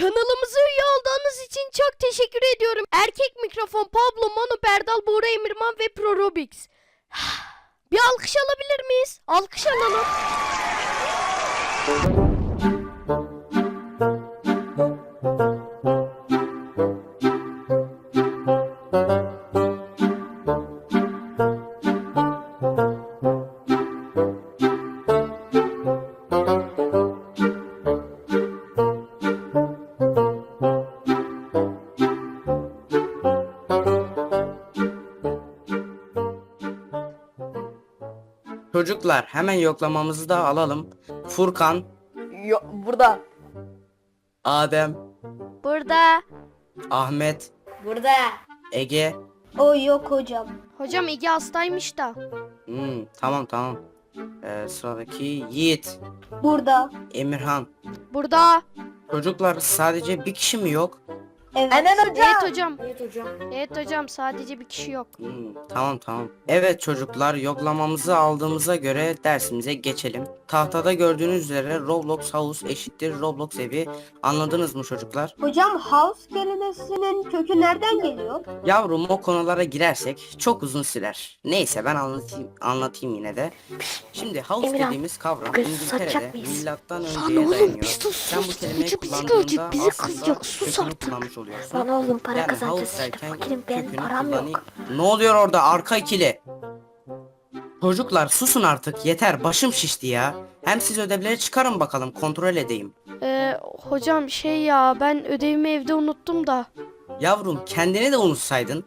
Kanalımıza üye olduğunuz için çok teşekkür ediyorum. Erkek mikrofon Pablo, Manu, Berdal, Buğra Emirman ve Pro Robix. Bir alkış alabilir miyiz? Alkış alalım. Çocuklar hemen yoklamamızı da alalım. Furkan, Yo, burada. Adem, Burada. Ahmet, Burada. Ege. O yok hocam. Hocam Ege hastaymış da. Hmm, tamam tamam. Ee, sıradaki Yiğit, Burada. Emirhan. Burada. Çocuklar sadece bir kişi mi yok? Evet. Aynen hocam. Evet hocam. Evet hocam. Evet hocam sadece bir kişi yok. Hmm, tamam tamam. Evet çocuklar yoklamamızı aldığımıza göre dersimize geçelim. Tahtada gördüğünüz üzere Roblox House eşittir Roblox evi. Anladınız mı çocuklar? Hocam house kelimesinin kökü nereden geliyor? Yavrum o konulara girersek çok uzun sürer. Neyse ben anlatayım anlatayım yine de. Şimdi house Emirhan, dediğimiz kavram bugün İngiltere'de susacak mıyız? milattan Lan önceye oğlum, dayanıyor. bir sus, Sen bu sus. kelimeyi Hoca bizi kullandığında görecek, bizi aslında kızacak. Sus kökünü artık. kullanmış oluyorsun. Lan oğlum para Yani kazanacağız işte. Fakirim ben kökünü param kullanayım. yok. Ne oluyor orada arka ikili? Çocuklar susun artık yeter başım şişti ya. Hem siz ödevleri çıkarın bakalım kontrol edeyim. Ee, hocam şey ya ben ödevimi evde unuttum da. Yavrum kendini de unutsaydın.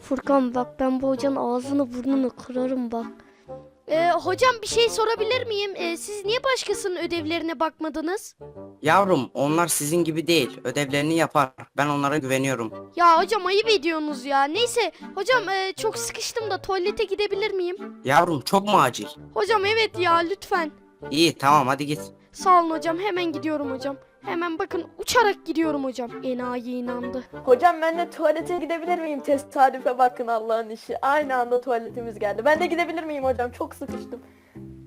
Furkan bak ben bu hocanın ağzını burnunu kırarım bak. Ee, hocam bir şey sorabilir miyim? Ee, siz niye başkasının ödevlerine bakmadınız? Yavrum onlar sizin gibi değil ödevlerini yapar. Ben onlara güveniyorum. Ya hocam ayıp ediyorsunuz ya. Neyse hocam e, çok sıkıştım da tuvalete gidebilir miyim? Yavrum çok mu acil? Hocam evet ya lütfen. İyi tamam hadi git. Sağ olun hocam hemen gidiyorum hocam. Hemen bakın uçarak gidiyorum hocam. Enayi inandı. Hocam ben de tuvalete gidebilir miyim? Tesadüfe bakın Allah'ın işi. Aynı anda tuvaletimiz geldi. Ben de gidebilir miyim hocam? Çok sıkıştım.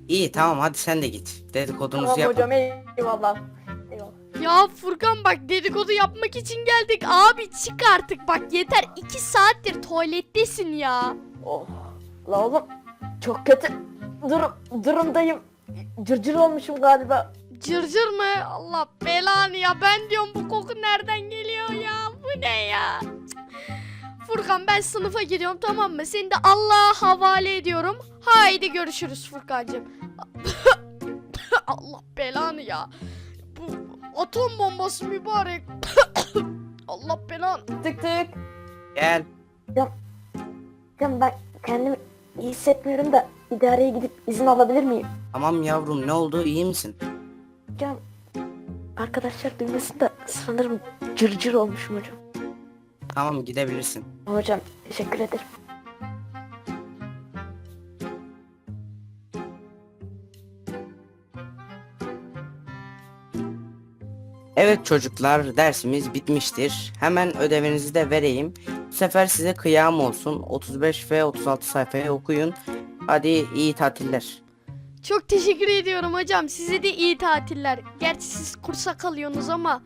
İyi tamam hadi sen de git. Dedikodunuzu Tamam yapın. hocam eyvallah. Eyvallah. Ya Furkan bak dedikodu yapmak için geldik. Abi çık artık bak yeter. 2 saattir tuvalettesin ya. Oh. La oğlum çok kötü durum durumdayım. Cırcır olmuşum galiba. Cırcır mı? Allah belanı ya. Ben diyorum bu koku nereden geliyor ya? Bu ne ya? Cık. Furkan ben sınıfa gidiyorum tamam mı? Seni de Allah'a havale ediyorum. Haydi görüşürüz Furkancığım. Allah belanı ya. Bu atom bombası mübarek. Allah belanı. Tık tık. Gel. Hocam ben kendimi iyi hissetmiyorum da idareye gidip izin alabilir miyim? Tamam yavrum ne oldu iyi misin? Hocam arkadaşlar duymasın da sanırım cırcır olmuşum hocam. Tamam gidebilirsin. Hocam teşekkür ederim. Evet çocuklar dersimiz bitmiştir. Hemen ödevinizi de vereyim. Bu sefer size kıyam olsun. 35 ve 36 sayfayı okuyun. Hadi iyi tatiller. Çok teşekkür ediyorum hocam. Size de iyi tatiller. Gerçi siz kursa kalıyorsunuz ama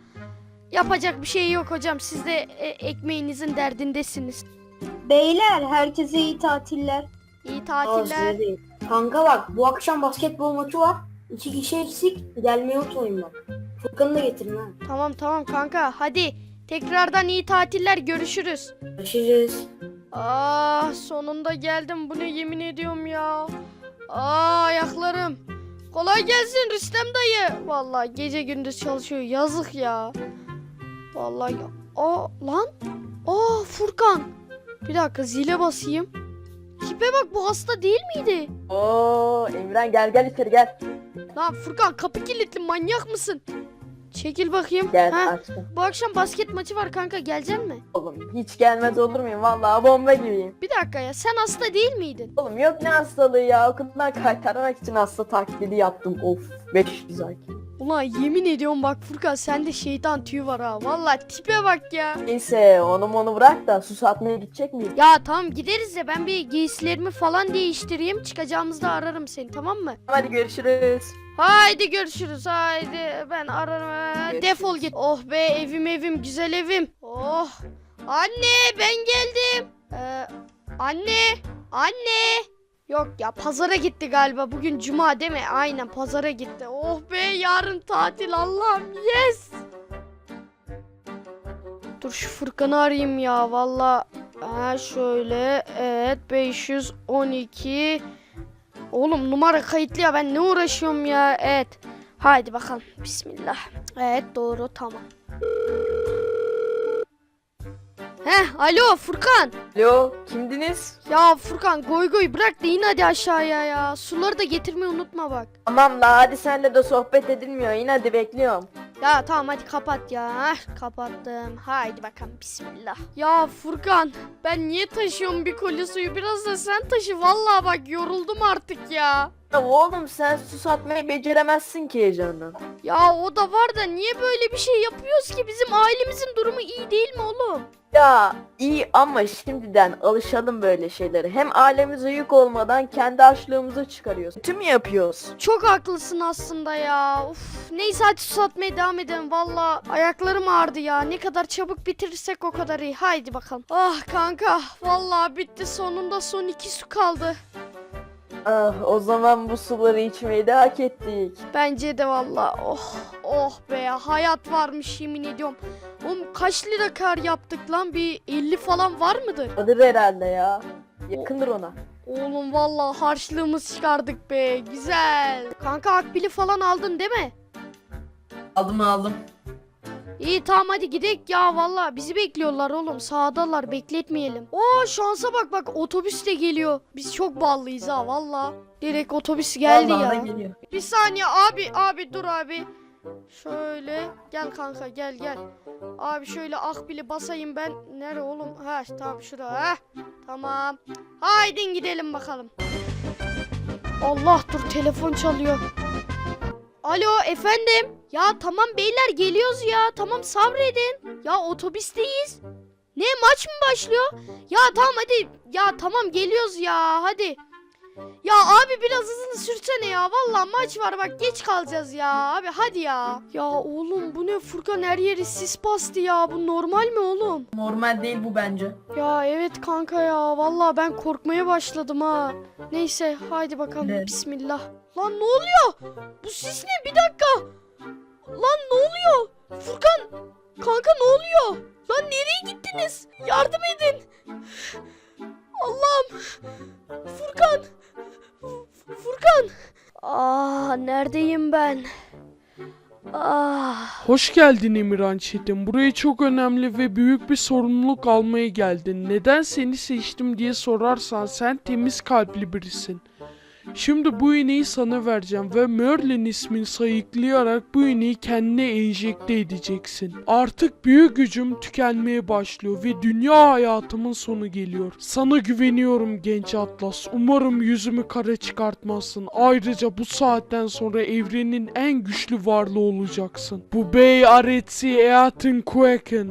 yapacak bir şey yok hocam. Siz de e, ekmeğinizin derdindesiniz. Beyler herkese iyi tatiller. İyi tatiller. Kanka bak bu akşam basketbol maçı var. İki kişi eksik. Gelmeyi unutmayın bak. Furkan'ı da getirin ha. Tamam tamam kanka. Hadi tekrardan iyi tatiller. Görüşürüz. Görüşürüz. Ah sonunda geldim. Bu ne yemin ediyorum ya. Aa ayaklarım. Kolay gelsin Rüstem dayı. Vallahi gece gündüz çalışıyor. Yazık ya. Vallahi ya. Aa lan. Aa Furkan. Bir dakika zile basayım. Tipe bak bu hasta değil miydi? Oo Emren gel gel içeri gel. Lan Furkan kapı kilitli manyak mısın? Çekil bakayım. Gel Ha, açtım. bu akşam basket maçı var kanka gelecek mi? Oğlum hiç gelmez olur muyum? Vallahi bomba gibiyim. Bir dakika ya sen hasta değil miydin? Oğlum yok ne hastalığı ya. Okuldan kaytarmak için hasta taklidi yaptım. Of 500 IQ. Ulan yemin ediyorum bak Furkan sende şeytan tüyü var ha. Vallahi tipe bak ya. Neyse onu onu bırak da su satmaya gidecek miyiz? Ya tamam gideriz de ben bir giysilerimi falan değiştireyim. Çıkacağımızda ararım seni tamam mı? Hadi görüşürüz. Haydi görüşürüz haydi ben ararım Görüşürüz. defol git. Oh be evim evim güzel evim. Oh anne ben geldim. Ee, anne anne. Yok ya pazara gitti galiba bugün cuma değil mi? Aynen pazara gitti. Oh be yarın tatil Allah'ım yes. Dur şu Furkan'ı arayayım ya valla. Ha şöyle evet 512 Oğlum numara kayıtlı ya ben ne uğraşıyorum ya? Evet. Haydi bakalım. Bismillah. Evet doğru tamam. Heh alo Furkan. Alo kimdiniz? Ya Furkan goy goy bırak da in hadi aşağıya ya. Suları da getirmeyi unutma bak. Tamam la hadi senle de sohbet edilmiyor. Yine hadi bekliyorum. Ya tamam hadi kapat ya. Heh, kapattım. Haydi bakalım bismillah. Ya Furkan ben niye taşıyorum bir koli suyu? Biraz da sen taşı. Vallahi bak yoruldum artık ya. Ya oğlum sen su satmayı beceremezsin ki heyecandan. Ya o da var da niye böyle bir şey yapıyoruz ki? Bizim ailemizin durumu iyi değil mi oğlum? Ya iyi ama şimdiden alışalım böyle şeylere. Hem ailemize yük olmadan kendi açlığımızı çıkarıyoruz. Tüm yapıyoruz. Çok haklısın aslında ya. Uf, neyse hadi su satmaya devam edelim. Valla ayaklarım ağrıdı ya. Ne kadar çabuk bitirirsek o kadar iyi. Haydi bakalım. Ah kanka vallahi bitti sonunda son iki su kaldı. Ah o zaman bu suları içmeyi de hak ettik. Bence de valla. Oh oh be hayat varmış yemin ediyorum. Oğlum kaç lira kar yaptık lan? Bir 50 falan var mıdır? Adır herhalde ya. Yakındır ona. Oğlum valla harçlığımız çıkardık be. Güzel. Kanka akbili falan aldın değil mi? Aldım aldım. İyi tamam hadi gidelim ya valla bizi bekliyorlar oğlum sağdalar bekletmeyelim. Oo şansa bak bak otobüs de geliyor. Biz çok ballıyız ha valla. Direkt otobüs geldi ya. geliyor. Bir saniye abi abi dur abi. Şöyle gel kanka gel gel. Abi şöyle akbili basayım ben. Nere oğlum? Ha tamam şurada. Ha. Tamam. Haydi gidelim bakalım. Allah dur telefon çalıyor. Alo efendim. Ya tamam beyler geliyoruz ya. Tamam sabredin. Ya otobüsteyiz. Ne maç mı başlıyor? Ya tamam hadi. Ya tamam geliyoruz ya hadi. Ya abi biraz hızını sürsene ya. Vallahi maç var bak geç kalacağız ya. Abi hadi ya. Ya oğlum bu ne Furkan her yeri sis bastı ya. Bu normal mi oğlum? Normal değil bu bence. Ya evet kanka ya. Vallahi ben korkmaya başladım ha. Neyse haydi bakalım. Evet. Bismillah. Lan ne oluyor? Bu sis ne? Bir dakika. Lan ne oluyor? Furkan. Kanka ne oluyor? Lan nereye gittiniz? Yardım edin. Allah'ım. Furkan. Furkan. Ah neredeyim ben? Ah. Hoş geldin Emirhan Çetin. Buraya çok önemli ve büyük bir sorumluluk almaya geldin. Neden seni seçtim diye sorarsan sen temiz kalpli birisin. Şimdi bu iğneyi sana vereceğim ve Merlin ismini sayıklayarak bu iğneyi kendine enjekte edeceksin. Artık büyük gücüm tükenmeye başlıyor ve dünya hayatımın sonu geliyor. Sana güveniyorum genç Atlas. Umarım yüzümü kara çıkartmazsın. Ayrıca bu saatten sonra evrenin en güçlü varlığı olacaksın. Bu bey aretsi eatin kueken.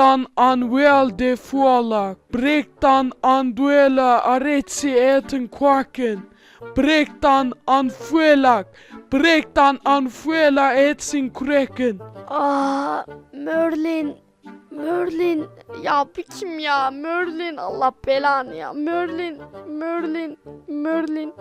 Breakdown anwell de fualak. Breakdown anduela aretsi eatin kueken. Breakdown anfuelak. Breakdown anfuela etsin kureken. Ah Merlin. Merlin. Ya bu kim ya? Merlin. Allah belanı ya. Merlin. Merlin. Merlin.